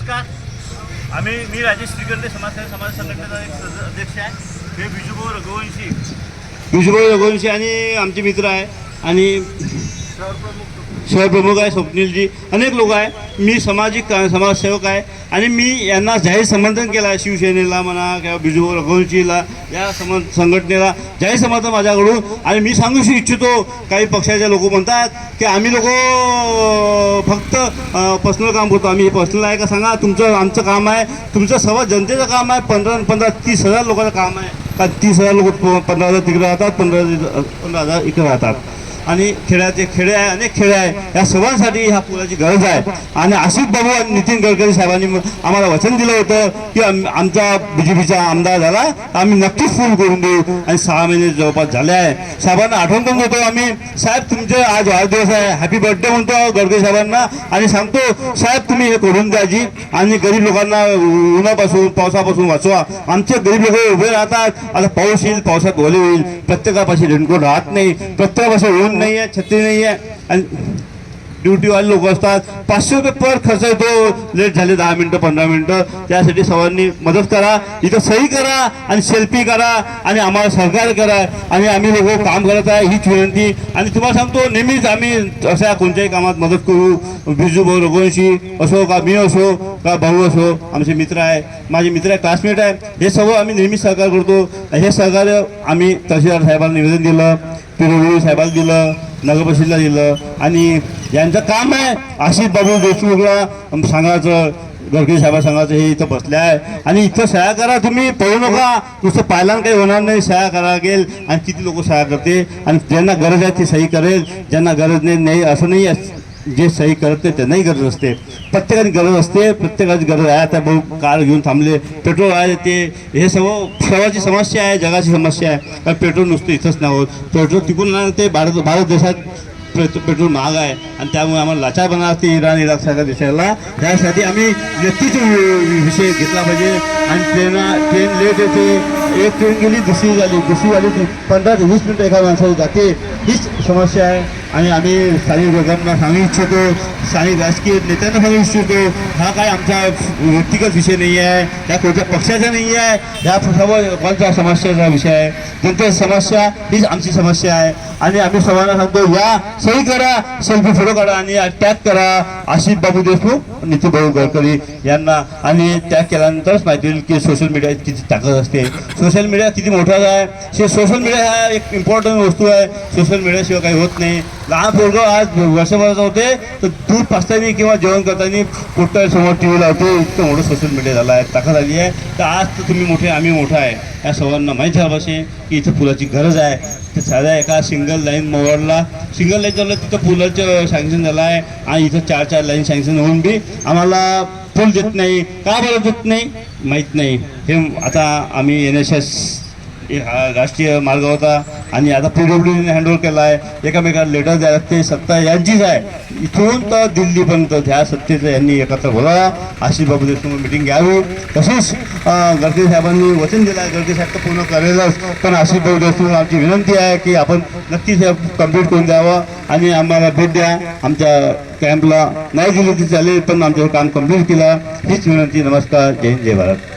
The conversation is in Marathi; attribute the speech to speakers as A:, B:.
A: नमस्कार. आम्ही मी राजेश श्रीकंठे समाजसेवा समाज संघटनेचा एक सद- अध्यक्ष आहे. हे बिजूभाऊ रघुवंशी.
B: विष्णुभाई रघुवंशी आणि आमचे मित्र आहे. आणि शहर प्रमुख आहे स्वप्नीलजी. अनेक लोक आहे. मी सामाजिक का- समाजसेवक आहे. आणि मी यांना जाहीर समर्थन केलं आहे. शिवसेनेला म्हणा किंवा बिजू रघुवंशीला या सम संघटनेला जाहीर समर्थन माझ्याकडून. आणि मी सांगू इच्छितो काही पक्षाचे लोक म्हणतात की आम्ही लोक फक्त पर्सनल काम करतो. आम्ही पर्सनल आहे का सांगा? तुमचं आमचं काम आहे. तुमचं सर्व जनतेचं काम आहे. पंधरा पंधरा तीस हजार लोकांचं काम आहे. का तीस हजार लोक पंधरा हजार तिकडे राहतात पंधरा पंधरा हजार इकडे राहतात. आणि खेड्याचे खेडे आहे अनेक खेडे आहे. या सर्वांसाठी ह्या पुलाची गरज आहे. आणि आशिष बाबू आणि नितीन गडकरी साहेबांनी आम्हाला वचन दिलं होतं की आम- आमचा बीजेपीचा आमदार झाला आम्ही नक्कीच पूल करून देऊ. आणि सहा महिने जवळपास झाले आहे. साहेबांना आठवण करून देतो आम्ही. साहेब तुमचे आज वाढदिवस आहे. हॅपी बर्थडे म्हणतो गडकरी साहेबांना. आणि सांगतो साहेब तुम्ही हे करून द्या जी आणि गरीब लोकांना उन्हापासून पावसापासून वाचवा. आमचे गरीब लोक उभे राहतात. आता पाऊस येईल पावसात ओले होईल. प्रत्येकापाशी रेनकोट राहत नाही. प्रत्येकापाशी ऊन नाही आहे छत्री नाही आहे आणि ड्युटीवाले लोक असतात. पाचशे रुपये पर खर्च येतो. लेट झाले दहा मिनटं पंधरा मिनटं. त्यासाठी सर्वांनी मदत करा. इथं सही करा आणि सेल्फी करा आणि आम्हाला सहकार्य करा. आणि आम्ही लोक काम करत आहे हीच विनंती. आणि तुम्हाला सांगतो नेहमीच आम्ही अशा कोणत्याही कामात मदत करू. बिजू भाऊ रघुवंशी असो का मी असो का भाऊ असो आमचे मित्र आहे. माझे मित्र आहे क्लासमेट आहे. हे सर्व आम्ही नेहमी सहकार्य करतो. हे सहकार्य आम्ही तहसीलदार साहेबांना निवेदन दिलं पिरोळी साहेबांना दिलं नगरपरिषदेला दिलं. आणि यांचं काम आहे. अशी बाबू देशमुखला सांगायचं गडकरी साहेब सांगायचं हे इथं बसले आहे. आणि इथं सया करा तुम्ही पळू नका. नुसतं पाहिला काही होणार नाही. सया करा लागेल. आणि किती लोक सया करते? आणि ज्यांना गरज आहे ते सही करेल. ज्यांना गरज नाही नाही असं नाही जे सही करत नाही त्यांनाही गरज असते. प्रत्येकाने गरज असते. प्रत्येकाची गरज आहे. आता भाऊ कार घेऊन थांबले. पेट्रोल आहे ते हे सर्व सर्वाची समस्या आहे जगाची समस्या आहे. पेट्रोल नुसतं इथंच नाही होत. पेट्रोल तिकून ते भारत भारत देशात पेट्रोल पेट्रोल महाग आहे. आणि त्यामुळे आम्हाला लाचार असते इराण इराकसारख्या देशाला. त्यासाठी आम्ही व्यक्तीच विषय घेतला पाहिजे. आणि ट्रेन ट्रेन लेट येते. एक ट्रेन गेली दुसरी झाली. दुसरी झाली ती पंधरा ते वीस मिनटं एका माणसाला जाते. हीच समस्या आहे. आणि आम्ही स्थानिक लोकांना सांगू इच्छितो स्थानिक राजकीय नेत्यांना सांगू इच्छितो हा काय आमचा व्यक्तिगत विषय नाही आहे या कोणत्या पक्षाचा नाही आहे या सर्व कोणत्या समस्याचा विषय आहे. कोणत्या समस्या हीच आमची समस्या आहे. आणि आम्ही सर्वांना सांगतो या सही करा सेल्फी फोटो काढा आणि टॅग करा आशिष बाबू देशमुख नितीन भाऊ गडकरी यांना. आणि टॅग केल्यानंतरच माहिती होईल की सोशल मीडियात किती ताकद असते. सोशल मीडिया किती मोठा आहे. सोशल मीडिया हा एक इम्पॉर्टंट वस्तू आहे. सोशल मीडियाशिवाय काही होत नाही. लहान पोरग आज वर्षभराचं होते तर दूध पाचताना किंवा जेवण करताना पोट्टा समोर टी व्ही लावतो इतकं मोठं सोशल मीडिया झाला आहे ताकद आली आहे. तर आज तर तुम्ही मोठे आम्ही मोठा आहे. या सर्वांना माहीत झालं पाहिजे की इथं फुलाची गरज आहे. तर साध्या एका सिंगल लाईन मोवरला सिंगल लाईन झालं तिथं पुलाचं सँक्शन झालं आहे. आणि इथं चार चार लाईन सँक्शन होऊन बी आम्हाला पूल देत नाही. का बरं देत नाही? माहीत नाही. हे आता आम्ही एन एस एस हा राष्ट्रीय मार्ग होता. आणि आता पी डब्ल्यूने हँडओव्हर केला आहे एकामेकाला लेटर द्यायला ते सत्ता यांचीच आहे. इथून तर दिल्लीपर्यंत ह्या सत्तेचं यांनी एकत्र बोलावा. आशिष बाबू देशमुख मिटिंग घ्यावी. तसेच गडकरी साहेबांनी वचन दिलं आहे. गडकरी साहेब तर पूर्ण करेलच. पण आशिष बाबू देशमुख आमची विनंती आहे की आपण नक्कीच हे कंप्लीट करून द्यावं. आणि आम्हाला भेट द्या. आमच्या कॅम्पला नाही दिली ती चालेल पण आमचं काम कंप्लीट केलं. हीच विनंती. नमस्कार. जय हिंद. जय भारत.